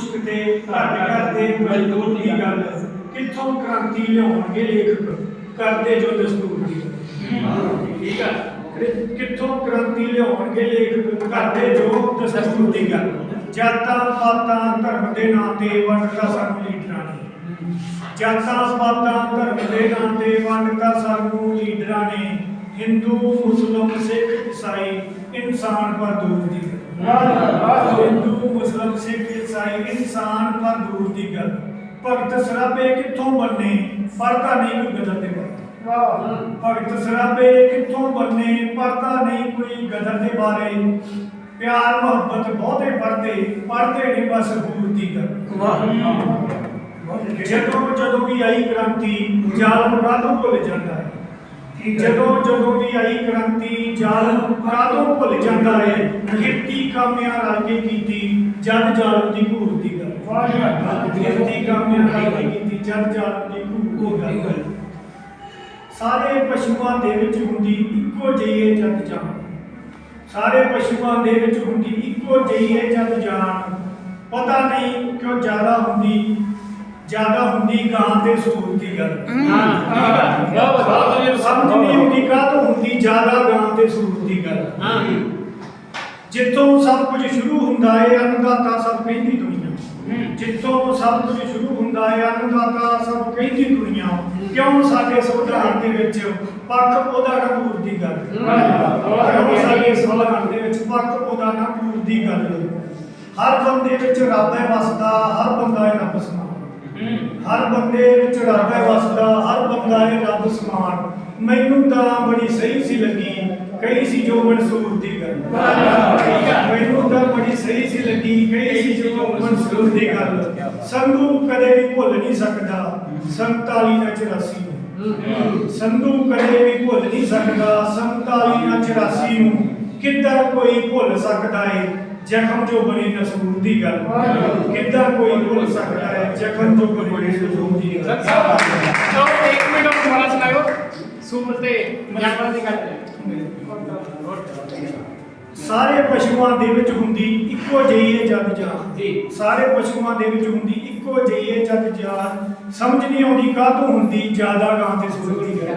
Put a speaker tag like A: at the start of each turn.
A: ਮੁਸ਼ਕ ਤੇ ਘੱਟ ਕਰਦੇ ਮਜ਼ਦੂਰ ਦੀ ਗੱਲ ਕਿੱਥੋਂ ਕ੍ਰਾਂਤੀ ਲਿਆਉਣਗੇ ਲੇਖਕ? ਕਰਦੇ ਜੋ ਦਸਤੂਰ ਦੀ। ਠੀਕ ਆ? ਕਿੱਥੋਂ ਕ੍ਰਾਂਤੀ ਲਿਆਉਣਗੇ ਲੇਖਕ? ਕਰਦੇ ਜੋ ਦਸਤੂਰ ਦੀ ਗੱਲ। ਜਾਤਾਂ ਪਾਤਾਂ ਧਰਮ ਦੇ ਨਾਂ ਤੇ ਵੰਡਦਾ ਸਾਨੂੰ ਲੀਡਰਾਂ ਨੇ। ਜਾਤਾਂ ਪਾਤਾਂ ਧਰਮ ਦੇ ਨਾਂ ਤੇ ਵੰਡਦਾ ਸਾਨੂੰ ਲੀਡਰਾਂ ਨੇ। ਹਿੰਦੂ ਮੁਸਲਮ ਸਿੱਖ ਈਸਾਈ ਇਨਸਾਨ ਪਰ ਦੂਰ ਦੀ ਹਿੰਦੂ ਮੁਸਲਮ ਇਨਸਾਨ ਪਰ ਦੂਰ ਦੀ ਗੱਲ ਭਗਤ ਸਰਾਬੇ ਕਿੱਥੋਂ ਬੰਨੇ ਪਰਦਾ ਨਹੀਂ ਕੋਈ ਗਦਰ ਦੇ ਬਾਰੇ ਭਗਤ ਸਰਾਬੇ ਕਿੱਥੋਂ ਬੰਨੇ ਪਰਦਾ ਨਹੀਂ ਕੋਈ ਗਦਰ ਦੇ ਬਾਰੇ ਪਿਆਰ ਮੁਹੱਬਤ ਬਹੁਤੇ ਪੜਦੇ ਪੜਦੇ ਨਹੀਂ ਬਸ ਹੂਰ ਦੀ ਗੱਲ ਜਦੋਂ ਜਦੋਂ ਵੀ ਆਈ ਕ੍ਰਾਂਤੀ ਜ਼ਾਲਮ ਕਾਹਤੋਂ ਭੁੱਲ ਜਾਂਦਾ ਹੈ ਜਦੋਂ ਜਦੋਂ ਵੀ ਆਈ ਕ੍ਰਾਂਤੀ ਜ਼ਾਲਮ ਕਾਹਤੋਂ ਭੁੱਲ ਜਾਂਦਾ ਹੈ ਕਿਰਤੀ ਕਾਮਿਆਂ ਰਲ ਕੇ ਕੀਤੀ ਜਦ ਜ਼ਾਲਮ ਦੀ ਘੂਰ ਦੀ ਗੱਲ ਕਿਰਤੀ ਕਾਮਿਆਂ ਰਲ ਕੇ ਕੀਤੀ ਦੀ ਦੀ ਸਾਰੇ ਪਸ਼ੂਆਂ ਦੇ ਵਿੱਚ ਹੁੰਦੀ ਇੱਕੋ ਜਿਹੀ ਹੈ ਜਦ ਜਾਨ ਸਾਰੇ ਪਸ਼ੂਆਂ ਦੇ ਵਿੱਚ ਹੁੰਦੀ ਇੱਕੋ ਜਿਹੀ ਹੈ ਜਦ ਜਾਨ ਪਤਾ ਨਹੀਂ ਕਿਉਂ ਜ਼ਿਆਦਾ ਹੁੰਦੀ ਜ਼ਿਆਦਾ ਹੁੰਦੀ ਗਾਂ ਤੇ ਸੂਰ ਦੀ ਗੱਲ ਸਮਝ ਨਹੀਂ ਹੁੰਦੀ ਕਾਹ ਤੋਂ ਹੁੰਦੀ ਜ਼ਿਆਦਾ ਗਾਂ ਤੇ ਸੂਰ ਦੀ ਗੱਲ ਜਿੱਥੋਂ ਸਭ ਕੁਝ ਸ਼ੁਰੂ ਹੁੰਦਾ ਹੈ ਅੰਨਦਾਤਾ ਸਭ ਕਹਿੰਦੀ ਜਿੱਥੋਂ ਸਭ ਕੁਝ ਸ਼ੁਰੂ ਹੁੰਦਾ ਹੈ, ਅੰਨਦਾਤਾ ਸਭ ਕਹਿੰਦੀ ਦੁਨੀਆ ਕਿਉਂ ਸਾਡੇ ਸੰਵਿਧਾਨ ਦੇ ਵਿੱਚ ਪੱਖ ਉਹਦਾ ਨਾ ਪੂਰ ਦੀ ਗੱਲ? ਕਿਉਂ ਸਾਡੇ ਸੰਵਿਧਾਨ ਦੇ ਵਿੱਚ ਪੱਖ ਉਹਦਾ ਨਾ ਪੂਰ ਦੀ ਗੱਲ? ਹਰ ਬੰਦੇ ਵਿੱਚ ਰੱਬ ਹੈ ਵਸਦਾ, ਹਰ ਬੰਦਾ ਹੈ ਰੱਬ ਸਮਾਨ। ਹਰ ਬੰਦੇ ਵਿੱਚ ਰੱਬ ਹੈ ਵਸਦਾ, ਹਰ ਬੰਦਾ ਹੈ ਰੱਬ ਸਮਾਨ। ਮੈਨੂੰ ਤਾਂ ਬੜੀ ਸਹੀ ਸੀ ਲੱਗੀ ਕਈ ਸੀ ਜੋ ਮਨਸੂਰ ਦੀ ਗੱਲ। ਮੈਨੂੰ ਤਾਂ ਬੜੀ ਸਹੀ ਸੀ ਲੱਗੀ ਕਈ ਸੀ ਜੋ ਮਨਸੂਰ ਦੀ ਗੱਲ ਸੰਧੂ ਕਦੇ ਵੀ ਭੁੱਲ ਨਹੀਂ ਸਕਦਾ 47 ਨਾਲ 84 ਨੂੰ। ਸੰਧੂ ਕਦੇ ਵੀ ਭੁੱਲ ਨਹੀਂ ਸਕਦਾ 47 ਨਾਲ 84 ਨੂੰ। ਕਿੱਦਾਂ ਕੋਈ ਭੁੱਲ ਸਕਦਾ ਏ ਜ਼ਖਮ ਜੋ ਬਣੇ ਨਸੂਰ ਦੀ ਗੱਲ। ਕਿੱਦਾਂ ਕੋਈ ਭੁੱਲ ਸਕਦਾ ਹੈ ਜ਼ਖਮ ਜੋ ਬਣੇ ਨਸੂਰ ਦੀ ਗੱਲ।
B: ਚਲੋ ਇੱਕ ਮਿੰਟ ਉਹ ਦੁਬਾਰਾ ਸੁਣਾਇਓ। ਸੂਰ ਤੇ ਜਾਨਵਰਾਂ ਦੀ ਗੱਲ
A: ਸਾਰੇ ਪਸ਼ੂਆਂ ਦੇ ਵਿੱਚ ਹੁੰਦੀ ਇੱਕੋ ਜਿਹੀ ਹੈ ਜਦ ਜਾਨ
B: ਜੀ।
A: ਸਾਰੇ ਪਸ਼ੂਆਂ ਦੇ ਵਿੱਚ ਹੁੰਦੀ ਇੱਕੋ ਜਿਹੀ ਹੈ ਜਦ ਜਾਨ ਸਮਝ ਨਹੀਂ ਆਉਂਦੀ ਕਾਹਤੋਂ ਹੁੰਦੀ ਜ਼ਿਆਦਾ ਗਾਂ ਤੇ ਸੁਰ ਦੀ ਗੱਲ